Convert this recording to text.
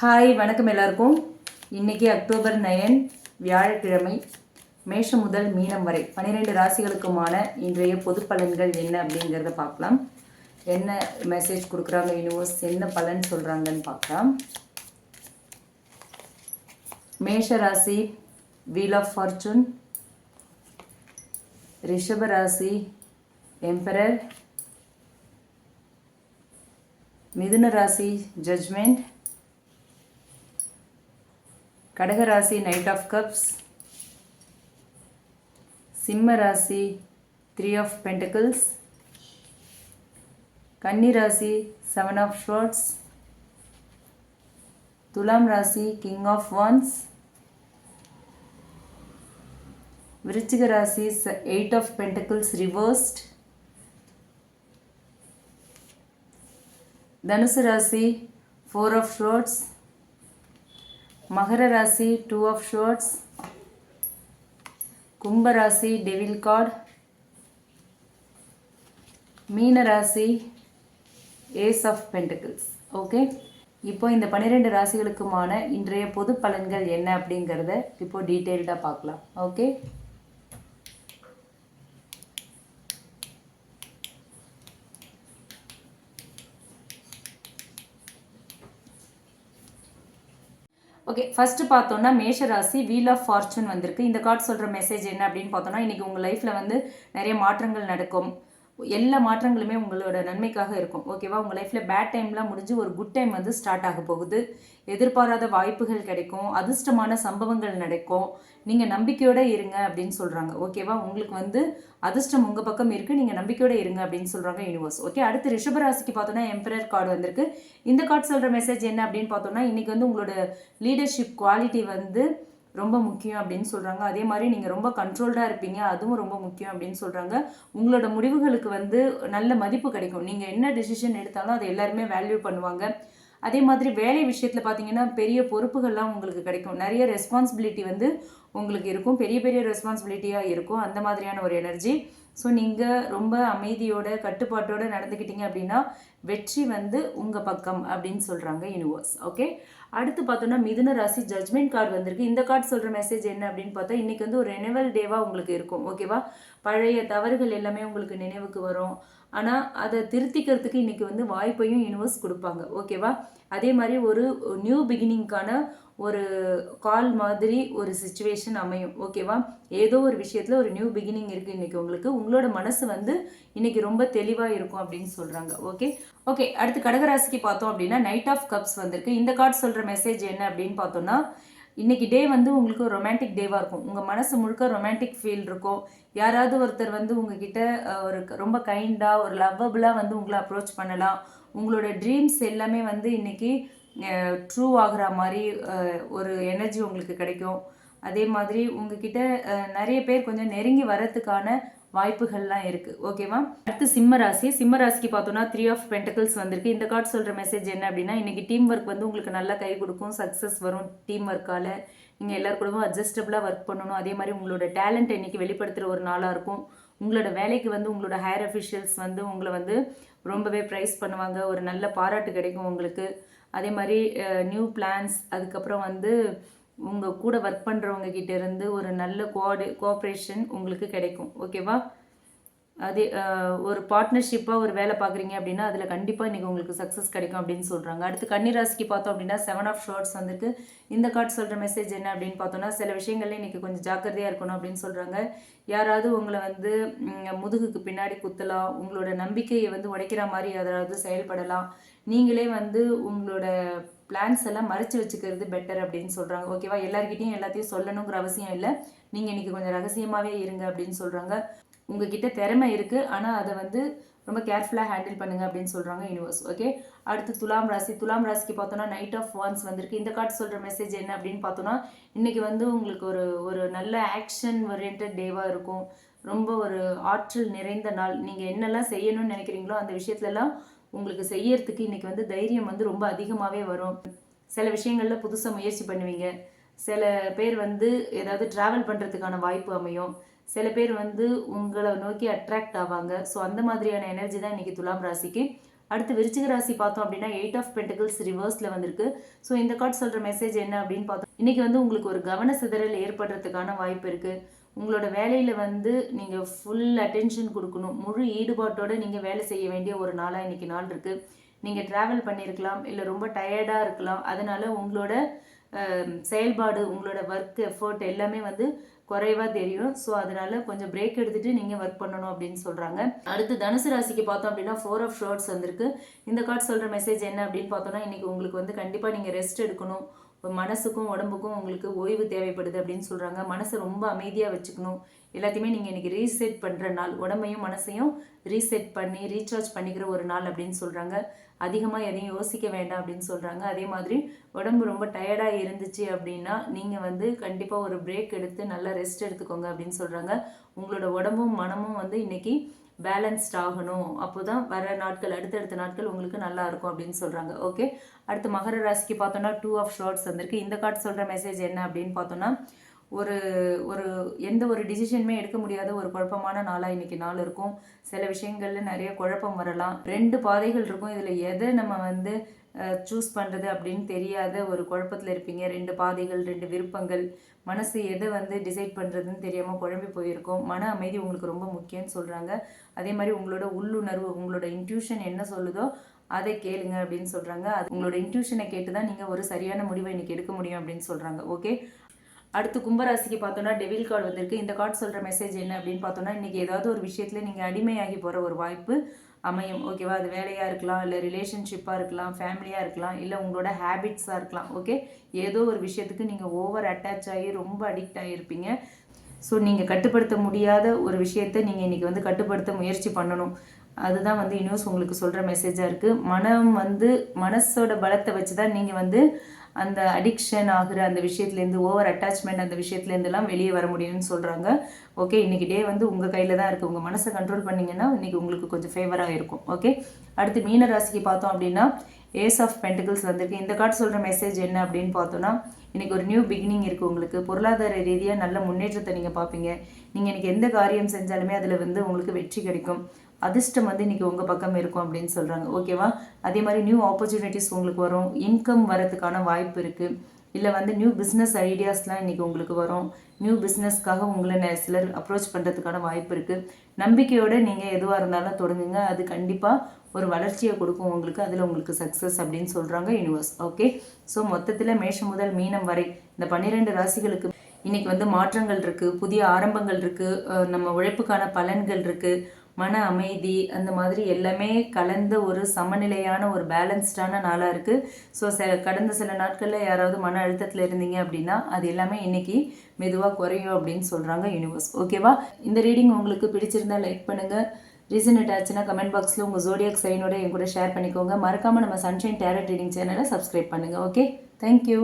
Hi வணக்கம் எல்லாருக்கும். இன்னைக்கு அக்டோபர் நயன் வியாழக்கிழமை மேஷம் முதல் மீனம் வரை. பன்னிரெண்டு ராசிகளுக்குமான இன்றைய பொது பலன்கள் என்ன அப்படிங்கிறத பார்க்கலாம். என்ன மெசேஜ் கொடுக்குறாங்க யூனிவர்ஸ் என்ன பலன் சொல்கிறாங்கன்னு பார்க்கலாம். மேஷ ராசி வீல் ஆஃப் ஃபார்ச்சூன் ரிஷப ராசி எம்பரர் மிதுன ராசி ஜட்ஜ்மெண்ட் கடகராசி நைட் ஆஃப் கப்ஸ் சிம்ம ராசி த்ரீ ஆஃப் பென்டக்கிள்ஸ் கன்னிராசி செவன் ஆஃப் ஷார்ட்ஸ் துலாம் ராசி கிங் ஆஃப் வான்ஸ் விருச்சிக ராசி எயிட் ஆஃப் பென்டக்கிள்ஸ் ரிவர்ஸ்ட் தனுசு ராசி ஃபோர் ஆஃப் ஷார்ட்ஸ் மகர ராசி டூ ஆஃப் ஷோர்ட்ஸ் கும்பராசி டெவில் கார்டு மீன ராசி ஏஸ் ஆஃப் பென்டக்கிள்ஸ் ஓகே இப்போ இந்த பன்னிரெண்டு ராசிகளுக்குமான இன்றைய பொது பலன்கள் என்ன அப்படிங்கிறத இப்போ டீட்டெயில்டாக பார்க்கலாம். ஓகே ஓகே ஃபர்ஸ்ட் பார்த்தோன்னா மேஷ ராசி வீல் ஆஃப் ஃபார்ச்சூன் வந்திருக்கு. இந்த கார்டு சொல்கிற மெசேஜ் என்ன அப்படின்னு பார்த்தோன்னா இன்றைக்கி உங்கள் லைஃப்பில் வந்து நிறைய மாற்றங்கள் நடக்கும். எல்லா மாற்றங்களுமே உங்களோட நன்மைக்காக இருக்கும். ஓகேவா உங்கள் லைஃப்பில் பேட் டைம்லாம் முடிஞ்சு ஒரு குட் டைம் வந்து ஸ்டார்ட் ஆக போகுது. எதிர்பாராத வாய்ப்புகள் கிடைக்கும். அதிர்ஷ்டமான சம்பவங்கள் நடக்கும். நீங்கள் நம்பிக்கையோடு இருங்க அப்படின்னு சொல்கிறாங்க ஓகேவா உங்களுக்கு வந்து அதிர்ஷ்டம் உங்கள் பக்கம் இருக்குது நீங்கள் நம்பிக்கையோடு இருங்க அப்படின்னு சொல்கிறாங்க யூனிவர்ஸ் ஓகே அடுத்து ரிஷபராசிக்கு பார்த்தோன்னா எம்பரர் கார்டு வந்திருக்கு. இந்த கார்டு சொல்கிற மெசேஜ் என்ன அப்படின்னு பார்த்தோன்னா இன்றைக்கி வந்து உங்களோட லீடர்ஷிப் குவாலிட்டி வந்து ரொம்ப முக்கியம் அப்படின்னு சொல்கிறாங்க அதே மாதிரி நீங்கள் ரொம்ப கண்ட்ரோல்டாக இருப்பீங்க. அதுவும் ரொம்ப முக்கியம் அப்படின்னு சொல்கிறாங்க உங்களோட முடிவுகளுக்கு வந்து நல்ல மதிப்பு கிடைக்கும். நீங்கள் என்ன டெசிஷன் எடுத்தாலும் அதை எல்லாருமே வேல்யூ பண்ணுவாங்க. அதே மாதிரி வேலை விஷயத்தில் பார்த்தீங்கன்னா பெரிய பொறுப்புகள்லாம் உங்களுக்கு கிடைக்கும். நிறைய ரெஸ்பான்சிபிலிட்டி வந்து உங்களுக்கு இருக்கும். பெரிய பெரிய ரெஸ்பான்சிபிலிட்டியாக இருக்கும். அந்த மாதிரியான ஒரு எனர்ஜி ஸோ நீங்கள் ரொம்ப அமைதியோட கட்டுப்பாட்டோட நடந்துக்கிட்டீங்க அப்படின்னா வெற்றி வந்து உங்கள் பக்கம் அப்படின்னு சொல்கிறாங்க யூனிவர்ஸ் ஓகே அடுத்து பார்த்தோன்னா மிதுன ராசி ஜட்மெண்ட் கார்டு வந்திருக்கு. இந்த கார்டு சொல்கிற மெசேஜ் என்ன அப்படின்னு பார்த்தா இன்றைக்கி வந்து ஒரு ரெனவல் டேவாக உங்களுக்கு இருக்கும். ஓகேவா பழைய தவறுகள் எல்லாமே உங்களுக்கு நினைவுக்கு வரும். ஆனால் அதை திருத்திக்கிறதுக்கு இன்றைக்கி வந்து வாய்ப்பையும் யூனிவர்ஸ் கொடுப்பாங்க. ஓகேவா அதே மாதிரி ஒரு நியூ பிகினிங்க்கான ஒரு கால் மாதிரி ஒரு சுச்சுவேஷன் அமையும். ஓகேவா ஏதோ ஒரு விஷயத்தில் ஒரு நியூ பிகினிங் இருக்குது இன்றைக்கி உங்களுக்கு. உங்களோட மனசு வந்து இன்றைக்கி ரொம்ப தெளிவாக இருக்கும் அப்படின்னு சொல்கிறாங்க ஓகே ஓகே அடுத்து கடகராசிக்கு பார்த்தோம் அப்படின்னா நைட் ஆஃப் கப்ஸ் வந்திருக்கு. இந்த கார்டு சொல்கிற மெசேஜ் என்ன அப்படின்னு பார்த்தோன்னா இன்றைக்கி டே வந்து உங்களுக்கு ரொமான்டிக் டேவாக இருக்கும். உங்கள் மனசு முழுக்க ரொமான்டிக் ஃபீல் இருக்கும். யாராவது ஒருத்தர் வந்து உங்ககிட்ட ஒரு ரொம்ப கைண்டாக ஒரு லவ்வபுளாக வந்து உங்களை அப்ரோச் பண்ணலாம். உங்களோட ட்ரீம்ஸ் எல்லாமே வந்து இன்றைக்கி ட்ரூ ஆகிற மாதிரி ஒரு எனர்ஜி உங்களுக்கு கிடைக்கும். அதே மாதிரி உங்ககிட்ட நிறைய பேர் கொஞ்சம் நெருங்கி வரத்துக்கான வாய்ப்புகள்லாம் இருக்குது ஓகேவா அடுத்து சிம்ம ராசி. சிம்ம ராசிக்கு பார்த்தோன்னா த்ரீ ஆஃப் பென்டக்கிள்ஸ் வந்திருக்கு. இந்த கார்டு சொல்கிற மெசேஜ் என்ன அப்படின்னா இன்றைக்கி டீம் ஒர்க் வந்து உங்களுக்கு நல்லா கை கொடுக்கும். சக்ஸஸ் வரும் டீம் ஒர்க்கால் நீங்கள் எல்லார் கூடவும் அட்ஜஸ்டபுளாக ஒர்க் பண்ணணும். அதே மாதிரி உங்களோட டேலண்ட் இன்றைக்கி வெளிப்படுத்துகிற ஒரு நாளாக இருக்கும். உங்களோட வேலைக்கு வந்து உங்களோட ஹையர் அஃபிஷியல்ஸ் வந்து உங்களை வந்து ரொம்பவே ப்ரைஸ் பண்ணுவாங்க. ஒரு நல்ல பாராட்டு கிடைக்கும் உங்களுக்கு. அதே மாதிரி நியூ பிளான்ஸ் அதுக்கப்புறம் வந்து உங்கள் கூட ஒர்க் பண்ணுறவங்க கிட்டேருந்து ஒரு நல்ல கோஆர்டி கோஆப்ரேஷன் உங்களுக்கு கிடைக்கும். ஓகேவா அதே ஒரு பார்ட்னர்ஷிப்பாக ஒரு வேலை பார்க்குறீங்க அப்படின்னா அதில் கண்டிப்பாக இன்றைக்கி உங்களுக்கு சக்ஸஸ் கிடைக்கும் அப்படின்னு சொல்கிறாங்க அடுத்து கன்னிராசிக்கு பார்த்தோம் அப்படின்னா செவன் ஆஃப் ஷார்ட்ஸ் வந்துருக்கு. இந்த கார்டு சொல்கிற மெசேஜ் என்ன அப்படின்னு பார்த்தோன்னா சில விஷயங்கள்ல இன்றைக்கி கொஞ்சம் ஜாக்கிரதையாக இருக்கணும் அப்படின்னு சொல்கிறாங்க யாராவது உங்களை வந்து முதுகுக்கு பின்னாடி குத்தலாம் உங்களோட நம்பிக்கையை வந்து உடைக்கிற மாதிரி யாராவது செயல்படலாம். நீங்களே வந்து உங்களோட பிளான்ஸ் எல்லாம் மறைச்சு வச்சுக்கிறது பெட்டர் அப்படின்னு சொல்கிறாங்க ஓகேவா எல்லாருக்கிட்டையும் எல்லாத்தையும் சொல்லணுங்கிற அவசியம் இல்லை. நீங்கள் இன்றைக்கி கொஞ்சம் ரகசியமாகவே இருங்க அப்படின்னு சொல்கிறாங்க உங்ககிட்ட திறமை இருக்குது ஆனால் அதை வந்து ரொம்ப கேர்ஃபுல்லாக ஹேண்டில் பண்ணுங்க அப்படின்னு சொல்கிறாங்க யூனிவர்ஸ் ஓகே அடுத்து துலாம் ராசி. துலாம் ராசிக்கு பார்த்தோன்னா நைட் ஆஃப் வான்ஸ் வந்திருக்கு. இந்த கார்டு சொல்கிற மெசேஜ் என்ன அப்படின்னு பார்த்தோன்னா இன்றைக்கி வந்து உங்களுக்கு ஒரு ஒரு நல்ல ஆக்ஷன் ஓரியன்ட் டேவாக இருக்கும். ரொம்ப ஒரு ஆற்றல் நிறைந்த நாள். நீங்கள் என்னெல்லாம் செய்யணும்னு நினைக்கிறீங்களோ அந்த விஷயத்துலலாம் உங்களுக்கு செய்யறதுக்கு இன்றைக்கி வந்து தைரியம் வந்து ரொம்ப அதிகமாகவே வரும். சில விஷயங்களில் புதுசாக முயற்சி பண்ணுவீங்க. சில பேர் வந்து ஏதாவது ட்ராவல் பண்ணுறதுக்கான வாய்ப்பு அமையும். சில பேர் வந்து உங்களை நோக்கி அட்ராக்ட் ஆவாங்க. ஸோ அந்த மாதிரியான எனர்ஜி தான் இன்றைக்கி துலாம் ராசிக்கு. அடுத்து விருச்சிக ராசி பார்த்தோம் அப்படின்னா எயிட் ஆஃப் பென்டிகல்ஸ் ரிவர்ஸில் வந்திருக்கு. ஸோ இந்த கார்டு சொல்கிற மெசேஜ் என்ன அப்படின்னு பார்த்தோம். இன்றைக்கி வந்து உங்களுக்கு ஒரு கவன சிதறல் ஏற்படுறதுக்கான வாய்ப்பு இருக்குது உங்களோட வேலையில் வந்து நீங்கள் ஃபுல் அட்டென்ஷன் கொடுக்கணும். முழு ஈடுபாட்டோடு நீங்கள் வேலை செய்ய வேண்டிய ஒரு நாளாக இன்றைக்கி நாள் இருக்குது நீங்கள் ட்ராவல் பண்ணியிருக்கலாம் இல்லை ரொம்ப டயர்டாக இருக்கலாம். அதனால் உங்களோட செயல்பாடு உங்களோட ஒர்க் எஃபர்ட் எல்லாமே வந்து குறைவாக தெரியும். ஸோ அதனால கொஞ்சம் பிரேக் எடுத்துட்டு நீங்கள் ஒர்க் பண்ணணும் அப்படின்னு சொல்கிறாங்க அடுத்து தனுசு ராசிக்கு பார்த்தோம் அப்படின்னா ஃபோர் ஆஃப் ஷர்ட்ஸ் வந்திருக்கு. இந்த கார்டு சொல்கிற மெசேஜ் என்ன அப்படின்னு பார்த்தோன்னா இன்றைக்கி உங்களுக்கு வந்து கண்டிப்பாக நீங்கள் ரெஸ்ட் எடுக்கணும். மனசுக்கும் உடம்புக்கும் உங்களுக்கு ஓய்வு தேவைப்படுது அப்படின்னு சொல்கிறாங்க மனசை ரொம்ப அமைதியாக வச்சுக்கணும். எல்லாத்தையுமே நீங்கள் இன்றைக்கி ரீசெட் பண்ணுற நாள். உடம்பையும் மனசையும் ரீசெட் பண்ணி ரீசார்ஜ் பண்ணிக்கிற ஒரு நாள் அப்படின்னு சொல்கிறாங்க அதிகமாக எதையும் யோசிக்க வேண்டாம் அப்படின்னு சொல்கிறாங்க அதே மாதிரி உடம்பு ரொம்ப டயர்டாக இருந்துச்சு அப்படின்னா நீங்கள் வந்து கண்டிப்பாக ஒரு பிரேக் எடுத்து நல்லா ரெஸ்ட் எடுத்துக்கோங்க அப்படின்னு சொல்கிறாங்க உங்களோட உடம்பும் மனமும் வந்து இன்றைக்கி பேலன்ஸ்ட் ஆகணும். அப்போ தான் வர நாட்கள் அடுத்தடுத்த நாட்கள் உங்களுக்கு நல்லா இருக்கும் அப்படின்னு சொல்கிறாங்க ஓகே அடுத்து மகர ராசிக்கு பார்த்தோன்னா டூ ஆஃப் ஷார்ட்ஸ் வந்திருக்கு. இந்த கார்டு சொல்கிற மெசேஜ் என்ன அப்படின்னு பார்த்தோன்னா ஒரு ஒரு எந்த ஒரு டிசிஷனுமே எடுக்க முடியாத ஒரு குழப்பமான நாளாக இன்னைக்கு நாள் இருக்கும். சில விஷயங்களில் நிறைய குழப்பம் வரலாம். ரெண்டு பாதைகள் இருக்கும். இதில் எதை நம்ம வந்து சூஸ் பண்ணுறது அப்படின்னு தெரியாத ஒரு குழப்பத்தில் இருப்பீங்க. ரெண்டு பாதைகள் ரெண்டு விருப்பங்கள். மனசு எதை வந்து டிசைட் பண்ணுறதுன்னு தெரியாமல் குழம்பி போயிருக்கோம். மன அமைதி உங்களுக்கு ரொம்ப முக்கியம்னு சொல்கிறாங்க அதே மாதிரி உங்களோட உள்ளுணர்வு உங்களோட இன்ட்யூஷன் என்ன சொல்லுதோ அதை கேளுங்க அப்படின்னு சொல்கிறாங்க அது உங்களோட இன்ட்யூஷனை கேட்டு தான் நீங்கள் ஒரு சரியான முடிவை இன்றைக்கி எடுக்க முடியும் அப்படின்னு சொல்கிறாங்க ஓகே அடுத்து கும்பராசிக்கு பார்த்தோன்னா டெவில் கார்டு வந்திருக்கு. இந்த கார்டு சொல்கிற மெசேஜ் என்ன அப்படின்னு பார்த்தோன்னா இன்றைக்கி ஏதாவது ஒரு விஷயத்தில் நீங்கள் அடிமையாகி போகிற ஒரு வாய்ப்பு. அமையும். ஓகேவா அது வேலையாக இருக்கலாம் இல்லை ரிலேஷன்ஷிப்பாக இருக்கலாம் ஃபேமிலியாக இருக்கலாம் இல்லை உங்களோட ஹேபிட்ஸாக இருக்கலாம். ஓகே ஏதோ ஒரு விஷயத்துக்கு நீங்கள் ஓவர் அட்டாச் ஆகி ரொம்ப அடிக்ட் ஆகியிருப்பீங்க ஸோ நீங்கள் கட்டுப்படுத்த முடியாத ஒரு விஷயத்தை நீங்கள் இன்றைக்கி வந்து கட்டுப்படுத்த முயற்சி பண்ணணும். அதுதான் வந்து நியூஸ் உங்களுக்கு சொல்கிற மெசேஜாக இருக்குது மனம் வந்து மனசோட பலத்தை வச்சு தான் நீங்கள் வந்து அந்த அடிக்ஷன் ஆகுற அந்த விஷயத்துலேருந்து ஓவர் அட்டாச்மெண்ட் அந்த விஷயத்துலேருந்துலாம் வெளியே வர முடியும்னு சொல்கிறாங்க ஓகே இன்றைக்கி டே வந்து உங்கள் கையில் தான் இருக்குது உங்கள் மனசை கண்ட்ரோல் பண்ணிங்கன்னா இன்றைக்கி உங்களுக்கு கொஞ்சம் ஃபேவராக இருக்கும். ஓகே அடுத்து மீன ராசிக்கு பார்த்தோம் அப்படின்னா ஏஸ் ஆஃப் பென்டிகல்ஸ் வந்திருக்கு. இந்த கார்டு சொல்கிற மெசேஜ் என்ன அப்படின்னு பார்த்தோன்னா இன்றைக்கி ஒரு நியூ பிகினிங் இருக்குது உங்களுக்கு. பொருளாதார ரீதியாக நல்ல முன்னேற்றத்தை நீங்கள் பார்ப்பீங்க. நீங்கள் இன்றைக்கி எந்த காரியம் செஞ்சாலுமே அதில் வந்து உங்களுக்கு வெற்றி கிடைக்கும். அதிர்ஷ்டம் வந்து இன்றைக்கி உங்கள் பக்கம் இருக்கும் அப்படின்னு சொல்கிறாங்க ஓகேவா அதே மாதிரி நியூ ஆப்பர்ச்சுனிட்டிஸ் உங்களுக்கு வரும். இன்கம் வரதுக்கான வாய்ப்பு இருக்குது இல்லை வந்து நியூ பிஸ்னஸ் ஐடியாஸ்லாம் இன்றைக்கி உங்களுக்கு வரும். நியூ பிஸ்னஸ்க்காக உங்களை நெ- சிலர் அப்ரோச் பண்ணுறதுக்கான வாய்ப்பு இருக்குது நம்பிக்கையோடு நீங்கள் எதுவாக இருந்தாலும் தொடங்குங்க. அது கண்டிப்பாக ஒரு வளர்ச்சியை கொடுக்கும் உங்களுக்கு. அதில் உங்களுக்கு சக்ஸஸ் அப்படின்னு சொல்கிறாங்க யூனிவர்ஸ் ஓகே ஸோ மொத்தத்தில் மேஷம் முதல் மீனம் வரை இந்த பன்னிரெண்டு ராசிகளுக்கு இன்றைக்கி வந்து மாற்றங்கள் இருக்குது புதிய ஆரம்பங்கள் இருக்குது நம்ம உழைப்புக்கான பலன்கள் இருக்குது மன அமைதி அந்த மாதிரி எல்லாமே கலந்த ஒரு சமநிலையான ஒரு பேலன்ஸ்டான நாளாக இருக்குது ஸோ சில கடந்த சில நாட்களில் யாராவது மன அழுத்தத்தில் இருந்தீங்க அப்படின்னா அது எல்லாமே இன்றைக்கி மெதுவாக குறையும் அப்படின்னு சொல்கிறாங்க யூனிவர்ஸ் ஓகேவா இந்த ரீடிங் உங்களுக்கு பிடிச்சிருந்தா லைக் பண்ணுங்கள் ரீசன் ஆச்சுன்னா கமெண்ட் பாக்ஸில் உங்கள் ஜோடியாக் சைனோட என் கூட ஷேர் பண்ணிக்கோங்க. மறக்காமல் நம்ம சன்ஷைன் டேரட் ரீடிங் சேனலை சப்ஸ்கிரைப் பண்ணுங்கள் ஓகே தேங்க்யூ